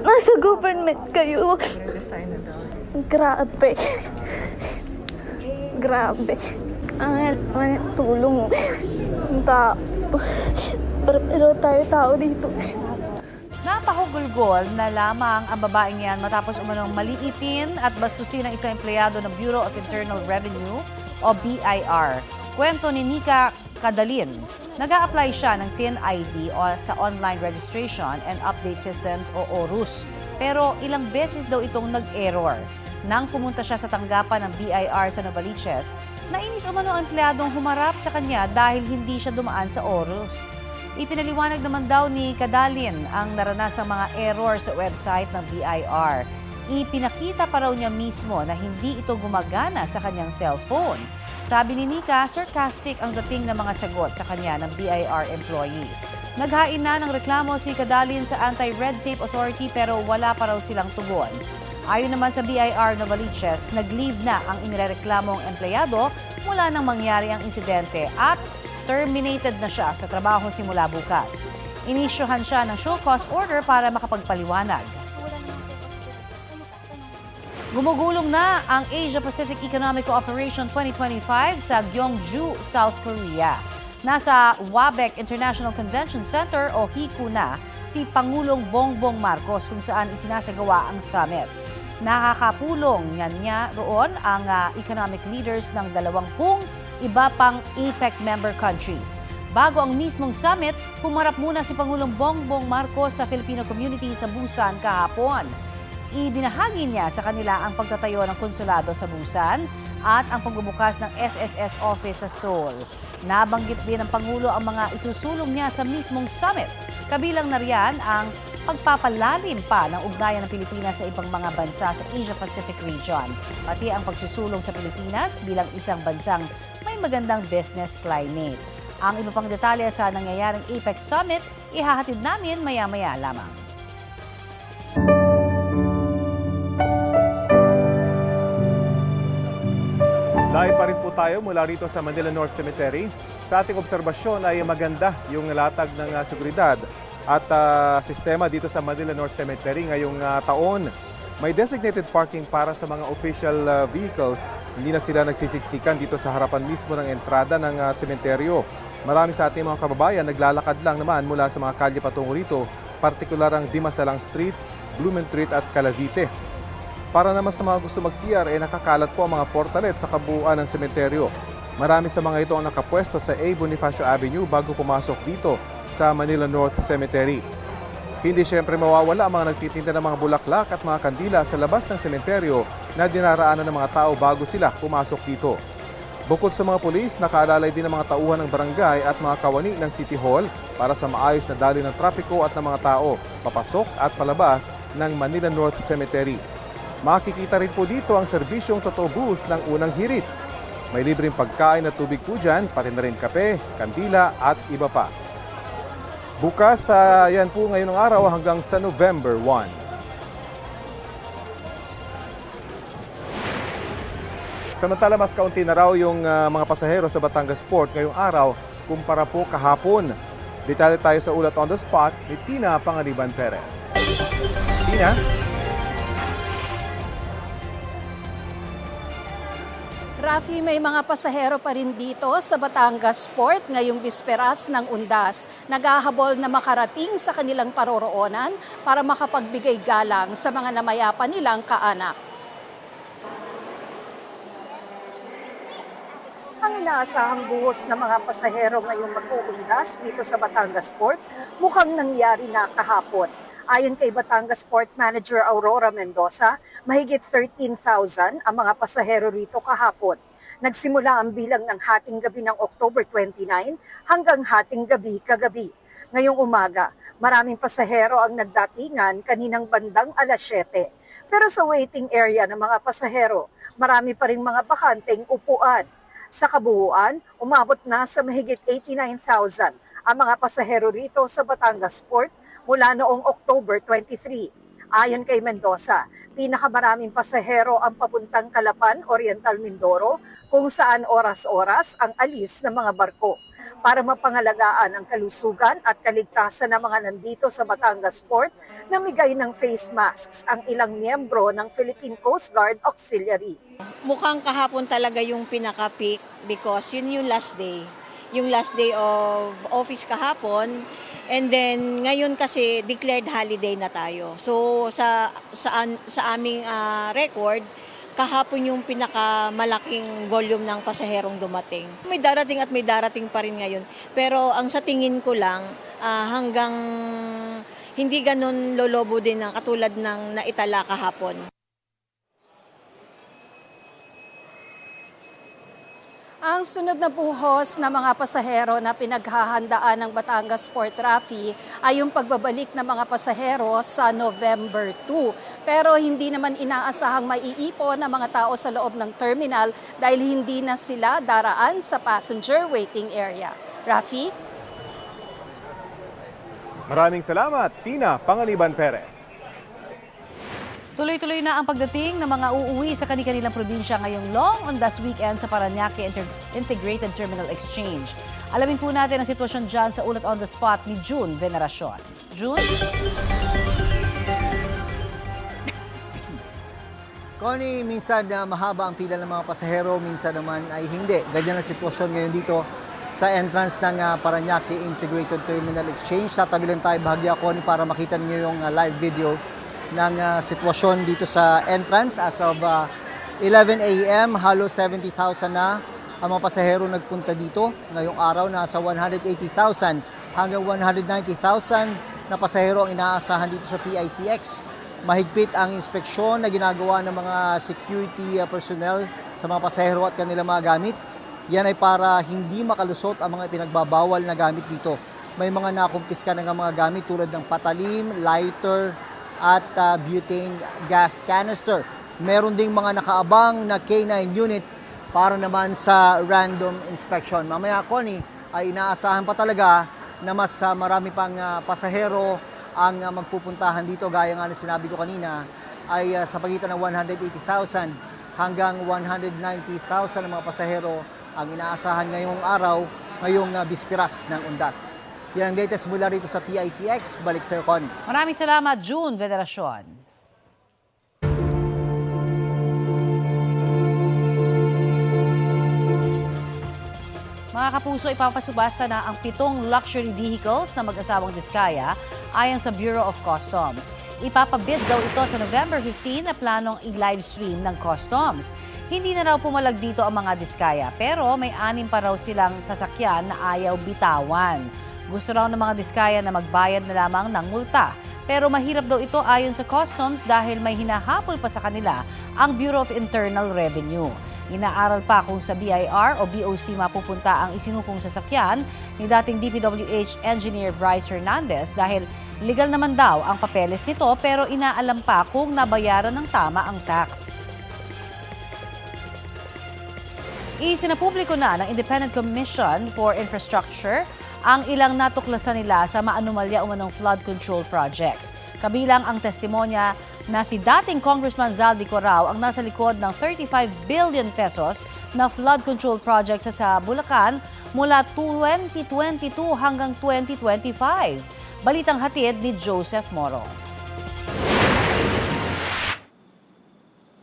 Nasa government kayo. Grabe. Grabe. Ang ang tulong. Ang tao. Pero tayo tao dito. Napahugulgol na lamang ang babaeng yan matapos umanong maliitin at bastusin ng isang empleyado ng Bureau of Internal Revenue o BIR. Kwento ni Nika Kadalin. Nag apply siya ng TIN ID o sa Online Registration and Update Systems o ORUS. Pero ilang beses daw itong nag-error. Nang pumunta siya sa tanggapan ng BIR sa Novaliches, nainis umano ang empleyadong humarap sa kanya dahil hindi siya dumaan sa ORUS. Ipinaliwanag naman daw ni Kadalin ang naranasang mga error sa website ng BIR. Ipinakita pa raw niya mismo na hindi ito gumagana sa kanyang cellphone. Sabi ni Nika, sarcastic ang dating ng mga sagot sa kanya ng BIR employee. Naghain na ng reklamo si Kadalin sa Anti-Red Tape Authority pero wala pa raw silang tugon. Ayon naman sa BIR Novaliches, nag-leave na ang inireklamong empleyado mula nang mangyari ang insidente at terminated na siya sa trabaho simula bukas. Inisyohan siya ng show cause order para makapagpaliwanag. Gumugulong na ang Asia-Pacific Economic Cooperation 2025 sa Gyeongju, South Korea. Nasa Wabec International Convention Center o HICU na si Pangulong Bongbong Marcos kung saan isinasagawa ang summit. Nakakapulong niyan niya roon ang ah, economic leaders ng dalawampung iba pang APEC member countries. Bago ang mismong summit, humarap muna si Pangulong Bongbong Marcos sa Filipino community sa Busan kahapon. Ibinahagi niya sa kanila ang pagtatayo ng konsulado sa Busan at ang pagbubukas ng SSS office sa Seoul. Nabanggit din ng Pangulo ang mga isusulong niya sa mismong summit. Kabilang na riyan ang pagpapalalim pa ng ugnayan ng Pilipinas sa ibang mga bansa sa Asia-Pacific region, pati ang pagsusulong sa Pilipinas bilang isang bansang may magandang business climate. Ang iba pang detalye sa nangyayaring APEC Summit, ihahatid namin maya-maya lamang. Live pa rin po tayo mula rito sa Manila North Cemetery. Sa ating obserbasyon ay maganda yung latag ng ah, seguridad at ah, sistema dito sa Manila North Cemetery ngayong ah, taon. May designated parking para sa mga official ah, vehicles. Hindi na sila nagsisiksikan dito sa harapan mismo ng entrada ng ah, sementeryo. Marami sa ating mga kababayan naglalakad lang naman mula sa mga kalye patungo rito, partikular ang Dimasalang Street, Blumentritt at Calavite. Para naman sa mga gusto mag-CR, eh nakakalat po ang mga portalet sa kabuuan ng sementeryo. Marami sa mga ito ang nakapwesto sa A. Bonifacio Avenue bago pumasok dito sa Manila North Cemetery. Hindi siyempre mawawala ang mga nagtitinda ng mga bulaklak at mga kandila sa labas ng sementeryo na dinaraanan ng mga tao bago sila pumasok dito. Bukod sa mga pulis, nakaalalay din ang mga tauhan ng barangay at mga kawani ng City Hall para sa maayos na daloy ng trapiko at ng mga tao, papasok at palabas ng Manila North Cemetery. Makikita rin po dito ang serbisyong Totoo Boost ng unang hirit. May libreng pagkain at tubig po dyan, pati na rin kape, kandila at iba pa. Bukas, sa yan po ngayon ng araw hanggang sa November 1. Samantala, mas kaunti na raw yung ah, mga pasahero sa Batangas Port ngayong araw kumpara po kahapon. Detalye tayo sa ulat on the spot ni Tina Pangaliban Perez. Tina? Rafi, may mga pasahero pa rin dito sa Batangas Port ngayong bisperas ng Undas. Naghahabol na makarating sa kanilang paroroonan para makapagbigay galang sa mga namayapa nilang kaanak. Ang inaasahang buhos ng mga pasahero ngayong mag-uundas dito sa Batangas Port mukhang nangyari na kahapon. Ayon kay Batangas Port Manager Aurora Mendoza, mahigit 13,000 ang mga pasahero rito kahapon. Nagsimula ang bilang ng hating gabi ng October 29 hanggang hating gabi kagabi. Ngayong umaga, maraming pasahero ang nagdatingan kaninang bandang alas 7. Pero sa waiting area ng mga pasahero, marami pa ring mga bakanteng upuan. Sa kabuuan, umabot na sa mahigit 89,000 ang mga pasahero rito sa Batangas Port mula noong October 23. Ayon kay Mendoza, pinakamaraming pasahero ang papuntang Calapan, Oriental Mindoro, kung saan oras-oras ang alis ng mga barko. para mapangalagaan ang kalusugan at kaligtasan ng mga nandito sa Batangas Port, namigay ng face masks ang ilang miyembro ng Philippine Coast Guard Auxiliary. mukhang kahapon talaga yung pinaka-peak because yun yung last day. Yung last day of office kahapon. And then ngayon kasi declared holiday na tayo. So sa sa, sa aming ah, record, kahapon yung pinakamalaking volume ng pasaherong dumating. May darating at may darating pa rin ngayon. Pero ang sa tingin ko lang, ah, hanggang hindi ganun lolobo din ng katulad ng naitala kahapon. Ang sunod na buhos ng mga pasahero na pinaghahandaan ng Batangas Port Rafi ay yung pagbabalik ng mga pasahero sa November 2. Pero hindi naman inaasahang maiipon ang mga tao sa loob ng terminal dahil hindi na sila daraan sa passenger waiting area. Rafi? Maraming salamat, Tina Panganiban Perez. Tuloy-tuloy na ang pagdating ng mga uuwi sa kanilang probinsya ngayong long ondas weekend sa Paranaque Inter- Integrated Terminal Exchange. Alamin po natin ang sitwasyon dyan sa ulat on the spot ni June Veneracion. June? Connie, minsan na mahaba ang pila ng mga pasahero, minsan naman ay hindi. Ganyan ang sitwasyon ngayon dito sa entrance ng ah, Paranaque Integrated Terminal Exchange. Tatabi lang tayo bahagya, Connie, para makita niyo yung ah, live video ng ah, sitwasyon dito sa entrance. As of ah, 11 a.m., halos 70,000 na ang mga pasahero nagpunta dito. Ngayong araw, nasa 180,000 hanggang 190,000 na pasahero ang inaasahan dito sa PITX. Mahigpit ang inspeksyon na ginagawa ng mga security uh, personnel sa mga pasahero at kanilang mga gamit. Yan ay para hindi makalusot ang mga pinagbabawal na gamit dito. May mga nakumpiska na nga mga gamit tulad ng patalim, lighter, at uh, butane gas canister. Meron ding mga nakaabang na K9 unit para naman sa random inspection. Mamaya, Connie, ay inaasahan pa talaga na mas uh, marami pang uh, pasahero ang uh, magpupuntahan dito gaya nga na sinabi ko kanina ay uh, sa pagitan ng 180,000 hanggang 190,000 ng mga pasahero ang inaasahan ngayong araw ngayong uh, bispiras ng undas. Yan ang latest mula rito sa PITX. Balik sa Connie. Maraming salamat, June Veneracion. Mga kapuso, ipapasubasta na ang pitong luxury vehicles na mag-asawang Diskaya ayon sa Bureau of Customs. Ipapabid daw ito sa November 15 na planong i-live stream ng Customs. Hindi na raw pumalag dito ang mga Diskaya pero may anim pa raw silang sasakyan na ayaw bitawan. Gusto raw ng mga Diskaya na magbayad na lamang ng multa. Pero mahirap daw ito ayon sa Customs dahil may hinahabol pa sa kanila ang Bureau of Internal Revenue. Inaaral pa kung sa BIR o BOC mapupunta ang isinupong sasakyan ni dating DPWH Engineer Bryce Hernandez dahil legal naman daw ang papeles nito pero inaalam pa kung nabayaran ng tama ang tax. Isinapubliko na ng Independent Commission for Infrastructure ang ilang natuklasan nila sa maanumalya umanong flood control projects. Kabilang ang testimonya na si dating Congressman Zaldi Corao ang nasa likod ng 35 billion pesos na flood control project sa Bulacan mula 2022 hanggang 2025. Balitang hatid ni Joseph Moro.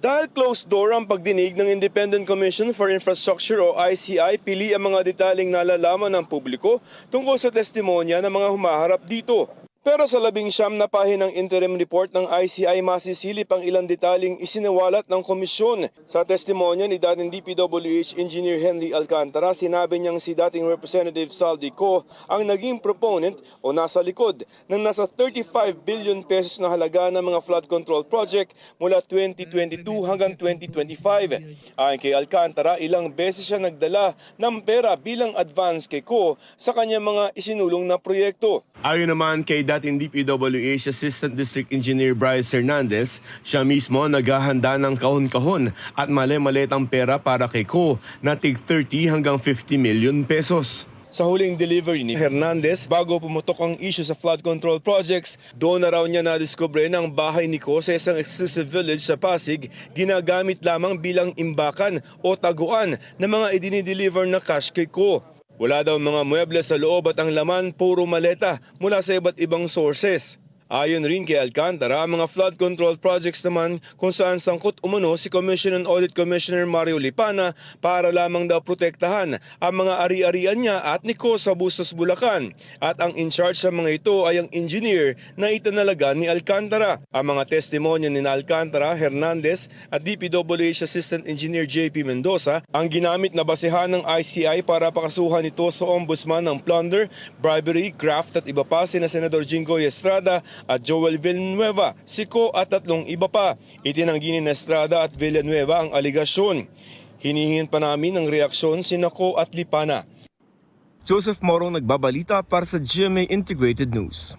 Dahil closed door ang pagdinig ng Independent Commission for Infrastructure o ICI, pili ang mga detaling nalalaman ng publiko tungkol sa testimonya ng mga humaharap dito. Pero sa labing siyam na pahinang interim report ng ICI, masisilip ang ilang detaling isinawalat ng komisyon. Sa testimonya ni dating DPWH Engineer Henry Alcantara, sinabi niyang si dating Representative Saldi Co ang naging proponent o nasa likod ng nasa 35 billion pesos na halaga ng mga flood control project mula 2022 hanggang 2025. Ayon kay Alcantara, ilang beses siya nagdala ng pera bilang advance kay Co sa kanyang mga isinulong na proyekto. Ayon naman kay dating DPWH Assistant District Engineer Bryce Hernandez, siya mismo naghahanda ng kahon-kahon at mali-malitang pera para kay Ko na tig 30 hanggang 50 million pesos. Sa huling delivery ni Hernandez, bago pumutok ang issue sa flood control projects, doon na raw niya nadiskubre ng bahay ni Ko sa isang exclusive village sa Pasig, ginagamit lamang bilang imbakan o taguan ng mga idinideliver na cash kay Ko. Wala daw mga muebles sa loob at ang laman puro maleta mula sa iba't ibang sources. Ayon rin kay Alcantara, ang mga flood control projects naman kung saan sangkot umano si Commission and Audit Commissioner Mario Lipana para lamang daw protektahan ang mga ari-arian niya at Nico sa Bustos, Bulacan. At ang in charge sa mga ito ay ang engineer na itinalaga ni Alcantara. Ang mga testimonya ni Alcantara, Hernandez at DPWH Assistant Engineer JP Mendoza ang ginamit na basehan ng ICI para pakasuhan ito sa ombudsman ng plunder, bribery, graft at iba pa sina Senador Jingoy Estrada at Joel Villanueva, Siko at tatlong iba pa. Itinanggi ni Estrada at Villanueva ang aligasyon. Hinihingi pa namin ng reaksyon si Nako at Lipana. Joseph Morong nagbabalita para sa GMA Integrated News.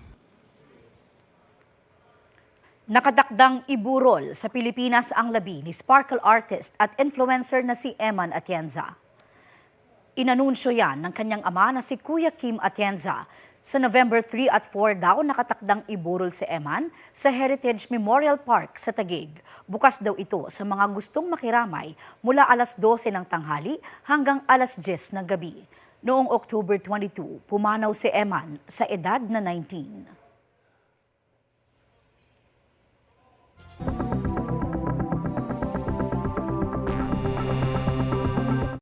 Nakadakdang iburol sa Pilipinas ang labi ni sparkle artist at influencer na si Eman Atienza. Inanunsyo yan ng kanyang ama na si Kuya Kim Atienza. Sa November 3 at 4 daw nakatakdang iburol si Eman sa Heritage Memorial Park sa Taguig. Bukas daw ito sa mga gustong makiramay mula alas 12 ng tanghali hanggang alas 10 ng gabi. Noong October 22, pumanaw si Eman sa edad na 19.